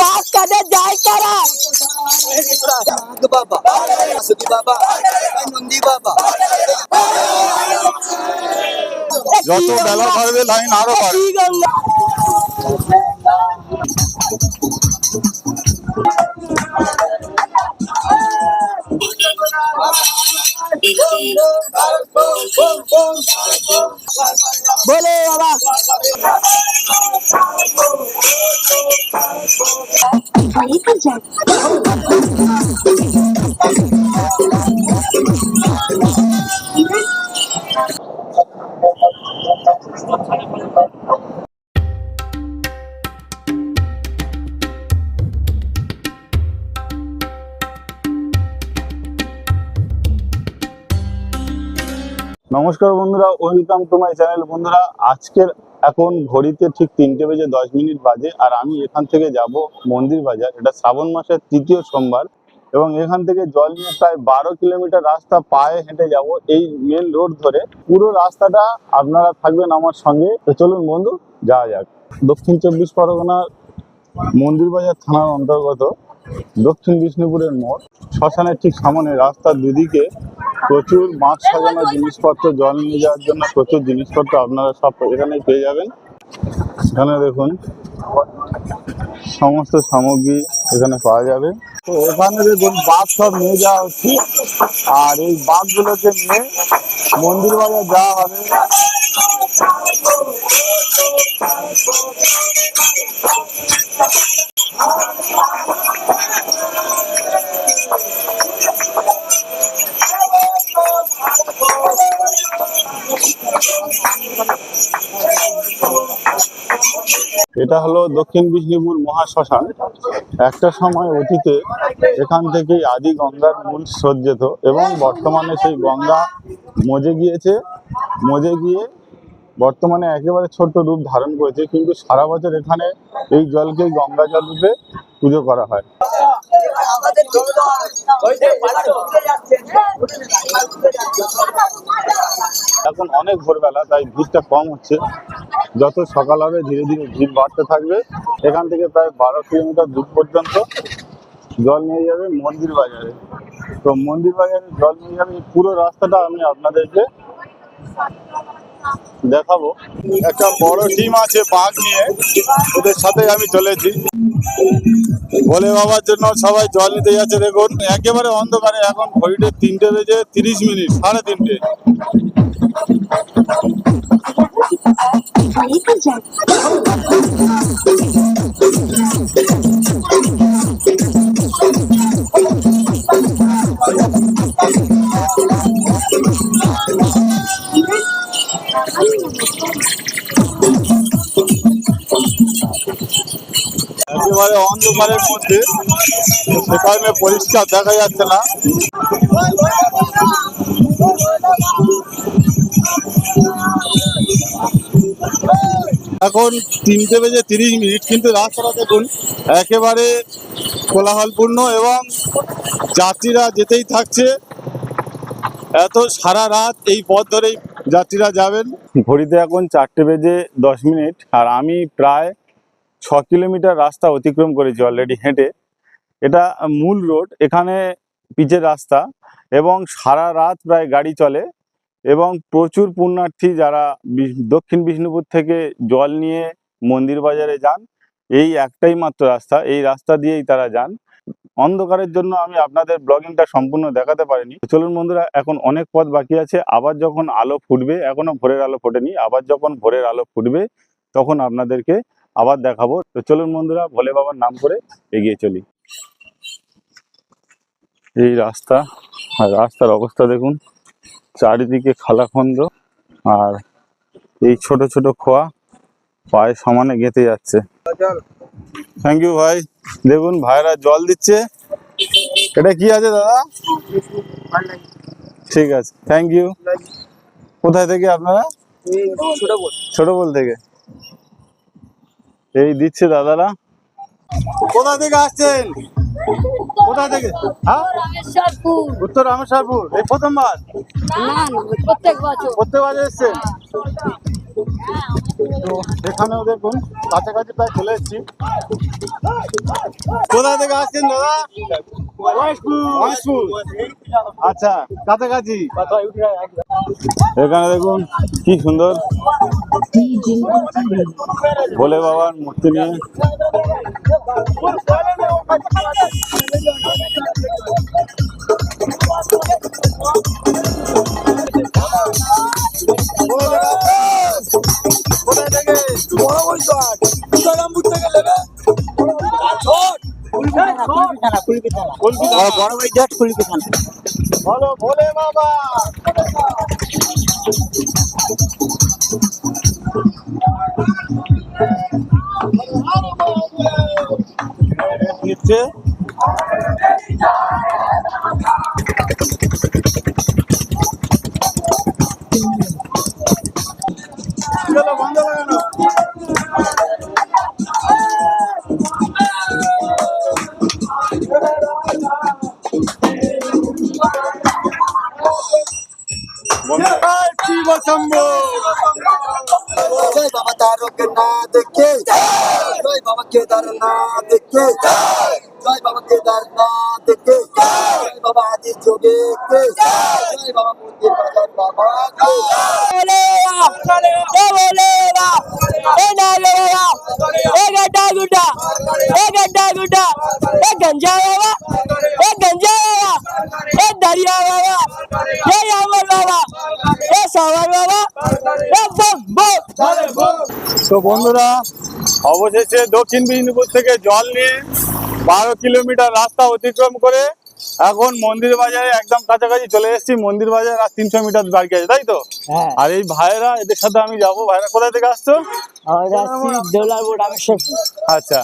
বাস কাদের যায় কারা। বাবা বাবা নন্দী বাবা যত বেলা বাড়বে লাইন আরও বাড়বে। বলে বাবা। Thank you. নমস্কার বন্ধুরা ওয়েলকাম টু মাই চ্যানেল বন্ধুরা, আজকের এখন ঘড়িতে ঠিক তিনটে বেজে দশ মিনিট বাজে, আর আমি এখান থেকে যাব মন্দির বাজার। এটা শ্রাবণ মাসের তৃতীয় সোমবার, এবং এখান থেকে জল নিয়ে প্রায় বারো কিলোমিটার রাস্তা পায়ে হেঁটে যাব। এই মেন রোড ধরে পুরো রাস্তাটা আপনারা থাকবেন আমার সঙ্গে। তো চলুন বন্ধু, যাওয়া যাক। দক্ষিণ চব্বিশ পরগনার মন্দির বাজার থানার অন্তর্গত দক্ষিণ বিষ্ণুপুরের মোড়। শ্মশানের ঠিক সামনে রাস্তার দুদিকে প্রচুর মাছ সাজানো জিনিসপত্র, জল নিয়ে যাওয়ার জন্য প্রচুর জিনিসপত্র আপনারা সব এখানেই পেয়ে যাবেন। এখানে দেখুন, সমস্ত সামগ্রী এখানে পাওয়া যাবে। তো এখানে দেখুন, বাঘ সব নিয়ে যাওয়া হচ্ছে। আর এই বাঘগুলোকে নিয়ে মন্দির বাজার যাওয়া হবে। এটা হলো দক্ষিণ বিষ্ণুপুর মহাশ্মশান। একটা সময় অতীতে এখান থেকেই আদি গঙ্গার মূল স্রোত যেত এবং বর্তমানে সেই গঙ্গা মজে গিয়েছে, মজে গিয়ে বর্তমানে একেবারে ছোট্ট রূপ ধারণ করেছে, কিন্তু সারা বছর এখানে এই জলকেই গঙ্গা জল রূপে পুজো করা হয়। এখন অনেক ভোরবেলা তাই ভিড়টা কম হচ্ছে। যত সকাল হবে ধীরে ধীরে ভিড় বাড়তে থাকবে। এখান থেকে প্রায় বারো কিলোমিটার দূর পর্যন্ত জল নিয়ে যাবে মন্দির বাজারে। তো মন্দির বাজারে জল নিয়ে যাবে পুরো রাস্তাটা আমি আপনাদেরকে দেখাবো। একটা বড় টিম আছে বাঘ নিয়ে ওদের সাথে আমি চলেছি। ভোলে বাবার জন্য সবাই জল নিতে যাচ্ছে, দেখুন, একেবারে অন্ধকারে, এখন ঘড়িতে তিনটে বেজে তিরিশ মিনিট, সাড়ে তিনটে। একেবারে অন্ধকারের মধ্যে সে কারণে পরিষ্কার দেখা যাচ্ছে না। এখন তিনটে বেজে তিরিশ মিনিট, কিন্তু রাস্তাটা দেখুন, একেবারে কোলাহলপূর্ণ এবং যাত্রীরা যেতেই থাকছে। এত সারা রাত এই পথ ধরেই যাত্রীরা যাবেন। ঘড়িতে এখন চারটে বেজে দশ মিনিট, আর আমি প্রায় ছ কিলোমিটার রাস্তা অতিক্রম করেছি অলরেডি হেঁটে। এটা মূল রোড, এখানে পিচের রাস্তা এবং সারা রাত প্রায় গাড়ি চলে এবং প্রচুর পুণ্যার্থী যারা দক্ষিণ বিষ্ণুপুর থেকে জল নিয়ে মন্দির বাজারে যান, এই একটাই মাত্র রাস্তা। এই রাস্তা দিয়েই তারা যান। অন্ধকারের জন্য আমি আপনাদের ব্লগিংটা সম্পূর্ণ দেখাতে পারিনি। চলুন বন্ধুরা, এখন অনেক পথ বাকি আছে। আবার যখন আলো ফুটবে, এখনও ভোরের আলো ফোটেনি, আবার যখন ভোরের আলো ফুটবে, তখন আপনাদেরকে আবার দেখাবো। তো চলুন বন্ধুরা ভোলে বাবার নাম করে এগিয়ে চলি। এই রাস্তা আর রাস্তার অবস্থা দেখুন চারিদিকে খালাখন্দ আর এই ছোট ছোট খোয়া পায়ে সমানে গেঁথে যাচ্ছে। থ্যাংক ইউ ভাই। দেখুন ভাইরা জল দিচ্ছে। এটা কি আছে দাদা? ঠিক আছে। থ্যাংক ইউ কোথায় থেকে আপনারা? ছোট বল থেকে। এই দিচ্ছে দাদারা। কোথা থেকে আসছেন? কোথা থেকে? হ্যাঁ? রামেশ্বরপুর উত্তর রামেশ্বরপুর। এই প্রথমবার? না না প্রত্যেক বছর। প্রত্যেক বছর এসছেন? তো এখানেও দেখুন কাছাকাছি প্রায় চলে এসেছি। কোথা থেকে আসছেন দাদা? আচ্ছা কাছাকাছি। এখানে দেখুন কি সুন্দর। ভোলে বাবার মূর্তি নিয়ে। বড় ভাই কুড়ি পিছানা বলো ভোলে বাবা নিচ্ছে केदारनाथ के जय बाबा केदारनाथ के जय बाबा केदारनाथ के जय बाबा आदि जोगे के जय बाबा मूर्ति बाबा बोले बोले गुड्डा गुड्डा गंजा बाबा ओ गंजा दरिया बाबा सावर তো বন্ধুরা অবশেষে দক্ষিণ মেদিনীপুর থেকে জল নিয়ে বারো কিলোমিটার রাস্তা অতিক্রম করে এখন মন্দির বাজারে একদম কাছাকাছি চলে এসেছি। মন্দির বাজার আর তিনশো মিটার বাড়ি আছে তাই তো? আর এই ভাইরা এদের সাথে আমি যাব। ভাইরা কোথায় থেকে আসছো? আচ্ছা।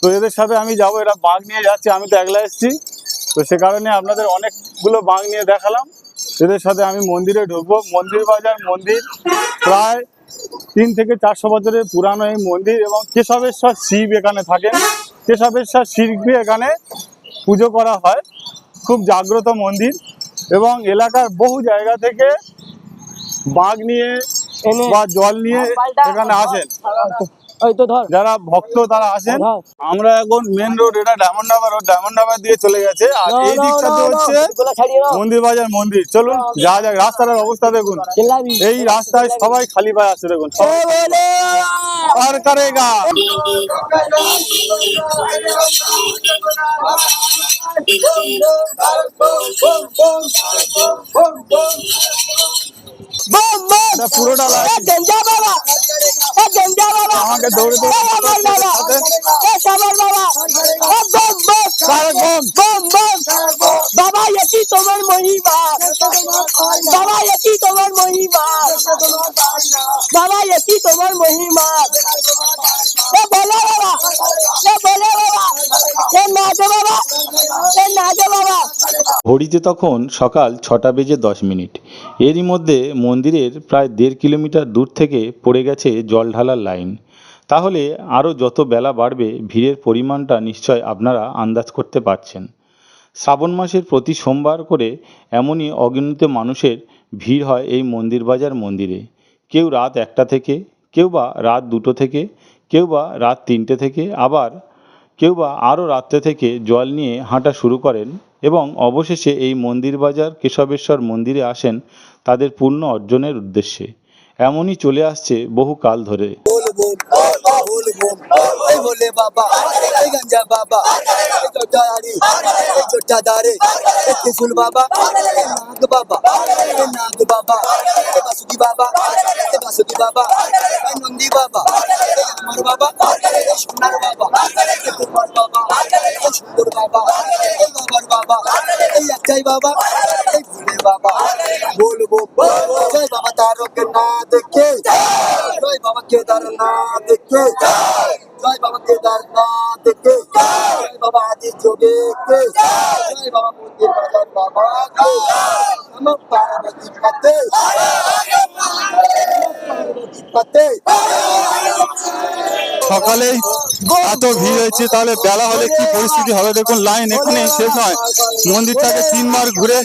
তো এদের সাথে আমি যাব। এরা বাঘ নিয়ে যাচ্ছি আমি তো একলা এসেছি। তো সে কারণে আপনাদের অনেকগুলো বাঘ নিয়ে দেখালাম। এদের সাথে আমি মন্দিরে ঢুকবো। মন্দির বাজার মন্দির প্রায় তিন থেকে চারশো বছরের পুরানো এই মন্দির এবং কেশবেশ্বর শিব এখানে থাকেন। কেশবেশ্বর শিবকে এখানে পুজো করা হয়। খুব জাগ্রত মন্দির এবং এলাকার বহু জায়গা থেকে বাঘ নিয়ে বা জল নিয়ে এখানে আসেন। যারা ভক্ত তারা আসেন আমরা এখন মেন রোড এটা diamond harbour road diamond harbour দিয়ে চলে গেছে আর এই দিকটাতে হচ্ছে মন্দির বাজার মন্দির চলুন যা যাক রাস্তাটার অবস্থা দেখুন এই রাস্তায় সবাই খালি পায়ে আসছে দেখুন আর করেগা পুরোটা আমাকে দৌড়ে বাবা এটি তোমার মহিমা বাবা এটি তোমার মহিমা বাবা এটি তোমার মহিমা এ বলে বাবা এ বলে বাবা এ নাচে বাবা নাচে বাবা ঘড়িতে তখন সকাল ছটা বেজে দশ মিনিট এরই মধ্যে মন্দিরের প্রায় দেড় কিলোমিটার দূর থেকে পড়ে গেছে জল ঢালার লাইন তাহলে আরও যত বেলা বাড়বে, ভিড়ের পরিমাণটা নিশ্চয় আপনারা আন্দাজ করতে পারছেন। শ্রাবণ মাসের প্রতি সোমবার করে এমনই অগণিত মানুষের ভিড় হয় এই মন্দির বাজার মন্দিরে। কেউ রাত একটা থেকে, কেউ বা রাত দুটো থেকে, কেউ বা রাত তিনটে থেকে, আবার কেউ বা আরও রাত্রে থেকে জল নিয়ে হাঁটা শুরু করেন এবং অবশেষে এই মন্দির বাজার কেশবেশ্বর মন্দিরে আসেন তাদের পূর্ণ অর্জনের উদ্দেশ্যে। এমনই চলে আসছে বহু কাল ধরে। बोल बोल बोल ऐ भोले बाबा ऐ गंजा बाबा ऐ चौटारी ऐ चौटादारे ऐ त्रिशूल बाबा ऐ नाग बाबा ऐ नाग बाबा ऐ वासुकी बाबा ऐ वासुकी बाबा ऐ नंदी बाबा ऐ अमर बाबा ऐ सोनार बाबा ऐ कुमार बाबा ऐ सुंदर बाबा ऐ गोबर बाबा ऐ अच्छाई बाबा ऐ भोले बाबा কেদারনাথ কে জয় বাবা কেদারনাথ কে জয় বাবা আদি যোগে কে জয় বাবা মন্দির বাজার বাবা কে নম পার্বতী পতে এত ভিড় হয়েছে, তাহলে বেলা হলে কি পরিস্থিতি হবে? দেখুন লাইন এখানে শেষ নয়। মন্দিরটাকে তিনবার ঘুরে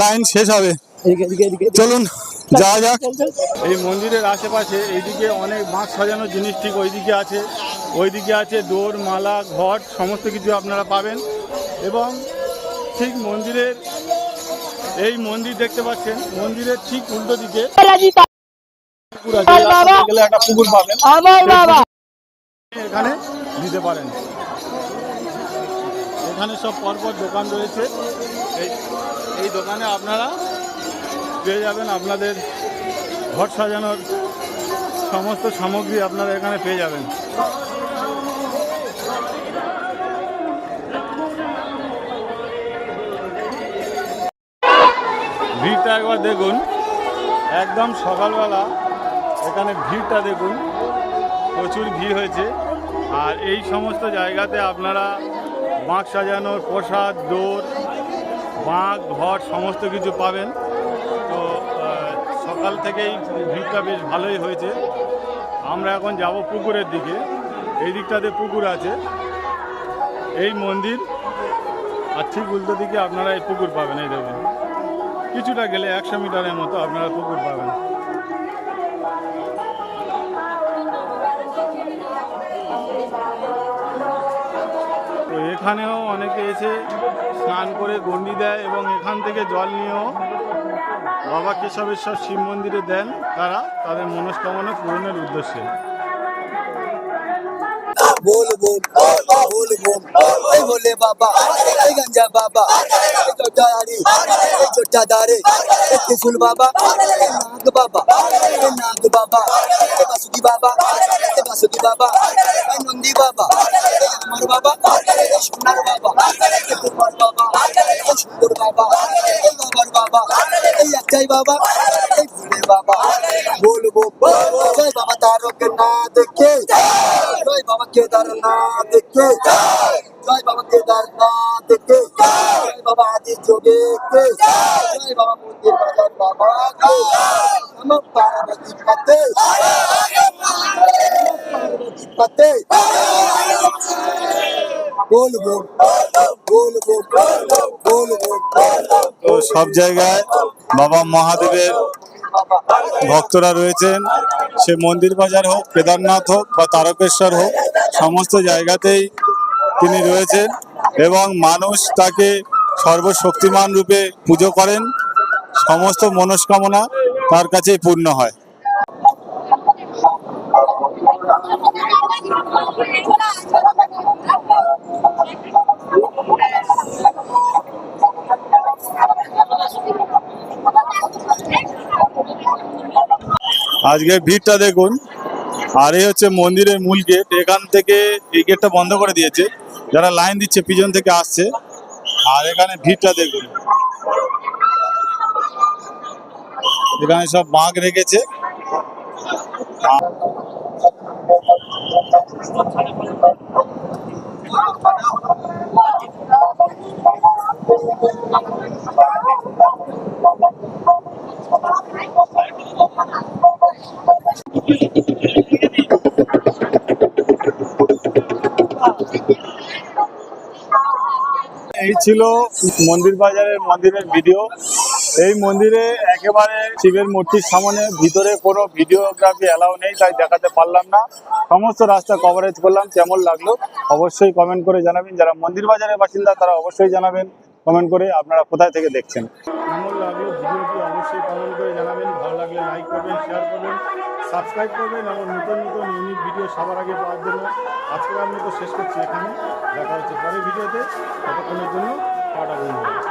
লাইন শেষ হবে। চলুন যাওয়া যাক। এই মন্দিরের আশেপাশে এইদিকে অনেক বাঁশ সাজানো জিনিস ঠিক ওইদিকে আছে। ওইদিকে আছে দোর মালা ঘট সমস্ত কিছু আপনারা পাবেন। এবং ঠিক মন্দিরের এই মন্দির দেখতে পাচ্ছেন মন্দিরের ঠিক উল্টো দিকে একটা পুকুর পাবেন। এখানে দিতে পারেন। এখানে সব পরপর দোকান রয়েছে। এই এই দোকানে আপনারা পেয়ে যাবেন আপনাদের ঘর সাজানোর সমস্ত সামগ্রী আপনারা এখানে পেয়ে যাবেন। ভিড়টা একবার দেখুন। একদম সকালবেলা এখানে ভিড়টা দেখুন। প্রচুর ভিড় হয়েছে। আর এই সমস্ত জায়গাতে আপনারা বাঁক সাজানোর প্রসাদ দৌড় বাঁক, ঘর সমস্ত কিছু পাবেন। সকাল থেকেই ভিড়টা বেশ ভালোই হয়েছে। আমরা এখন যাব পুকুরের দিকে। এই দিকটাতে পুকুর আছে। এই মন্দির, আর ঠিক উল্টো দিকে আপনারা এই পুকুর পাবেন, এই দেখুন। কিছুটা গেলে একশো মিটারের মতো আপনারা পুকুর পাবেন। তো এখানেও অনেকে এসে স্নান করে গন্ডি দেয় এবং এখান থেকে জল নিয়েও বাবা কেশবেশ্বর শিব মন্দিরে দেন তারা তাদের মনস্কামনা পূরণের উদ্দেশ্যে। बोल बोल बोल बोल এই ভোলে বাবা এই গঞ্জা বাবা এই জটারি এই জটাদারে এই ত্রিশূল বাবা এই নাগ বাবা এই নাগ বাবা এই বাসুকি বাবা এই বাসুকি বাবা এই নন্দী বাবা এই আমার বাবা এই সোনার বাবা এই কুমার বাবা এই সুন্দর বাবা এই বাবার বাবা এই একটাই বাবা এই ভোলে বাবা কেদারনাথ কে জয় বাবা কেদারনাথ কে জয় বাবা আদি যোগে কে জয় বাবা মন্দির বাজার বাবা কে নম পার্বতী পতে পার্বতী পতে বলব বলব বলব। তো সব জায়গায় বাবা মহাদেবের ভক্তরা রয়েছেন। সে মন্দির বাজার হোক, কেদারনাথ হোক বা তারকেশ্বর হোক সমস্ত জায়গাতেই তিনি রয়েছেন এবং মানুষ তাকে সর্বশক্তিমান রূপে পুজো করেন। সমস্ত মনস্কামনা তার কাছেই পূর্ণ হয়। আজকে ভিড়টা দেখুন। আর এই হচ্ছে মন্দিরের মূল গেট এখান থেকে এই গেটটা বন্ধ করে দিয়েছে। যারা লাইন দিচ্ছে, পিছন থেকে আসছে। আর এখানে ভিড়টা দেখুন। এখানে সব বাঁক রেখেছে। এই ছিল মন্দির বাজারের মন্দিরের ভিডিও। এই মন্দিরে একেবারে শিবের মূর্তির সামনে, ভিতরে কোনো ভিডিওগ্রাফি অ্যালাউ নেই, তাই দেখাতে পারলাম না। সমস্ত রাস্তা কভারেজ করলাম, কেমন লাগল অবশ্যই কমেন্ট করে জানাবেন। যারা মন্দির বাজারের বাসিন্দা, তারা অবশ্যই জানাবেন কমেন্ট করে আপনারা কোথায় থেকে দেখছেন। কেমন লাগল ভিডিওটি অবশ্যই কমেন্ট করে জানাবেন। ভালো লাগলে লাইক করবেন শেয়ার করবেন সাবস্ক্রাইব করবেন। এবং নতুন নতুন ইউনিক ভিডিও সবার আগে পাওয়ার জন্য আজকের আমি তো শেষ করছি এখানে। দেখা হচ্ছে পরের ভিডিওতে। ততক্ষণের জন্য বন্ধুরা।